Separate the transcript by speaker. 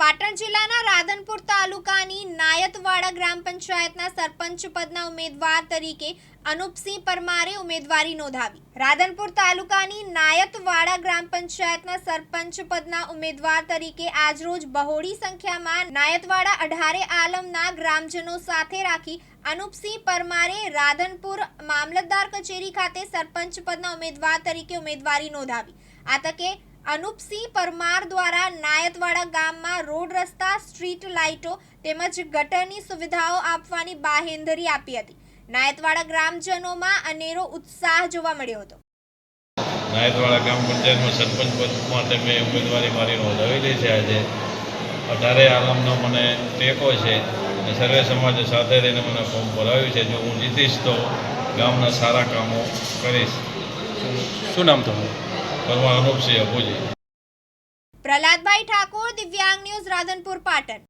Speaker 1: પાટણ જિલ્લાના રાધનપુર તાલુકાની નાયતવાડા ગ્રામ પંચાયતના સરપંચ પદના ઉમેદવાર તરીકે અનુપસિંહ પરમારે ઉમેદવારી નોંધાવી. રાધનપુર તાલુકાની નાયતવાડા ગ્રામ પંચાયતના સરપંચ પદના ઉમેદવાર તરીકે આજરોજ બહોળી સંખ્યામાં નાયતવાડા અઢારે આલમના ગ્રામજનો સાથે રાખી અનુપસિંહ પરમારે રાધનપુર મામલતદાર કચેરી ખાતે સરપંચ પદના ઉમેદવાર તરીકે ઉમેદવારી નોંધાવી. આ તકે અનુપસિંહ પરમાર દ્વારા નાયતવાડા ગામમાં રોડ રસ્તા સ્ટ્રીટ લાઇટો તેમજ ગટરની સુવિધાઓ આપવાની બાહેંધરી આપી હતી. નાયતવાડા ગ્રામજનોમાં અનેરો ઉત્સાહ જોવા મળ્યો હતો.
Speaker 2: નાયતવાડા ગ્રામ પંચાયતમાં સરપંચ પદ માટે મેં ઉમેદવારી મારી નોંધાવેલી છે આજે. અઢારે આલમનો મને ટેકો છે અને સર્વે સમાજે સાથે રહીને મને ફોર્મ ભરાવ્યું છે. જો હું જીતીશ તો ગામના સારા કામો કરીશ.
Speaker 3: શું નામ તમારું?
Speaker 2: પરમા અનુપસિંહ અભુજી
Speaker 1: પ્રહલાદભાઈ ઠાકોર દિવ્યાંગ ન્યૂઝ રાધનપુર પાટણ.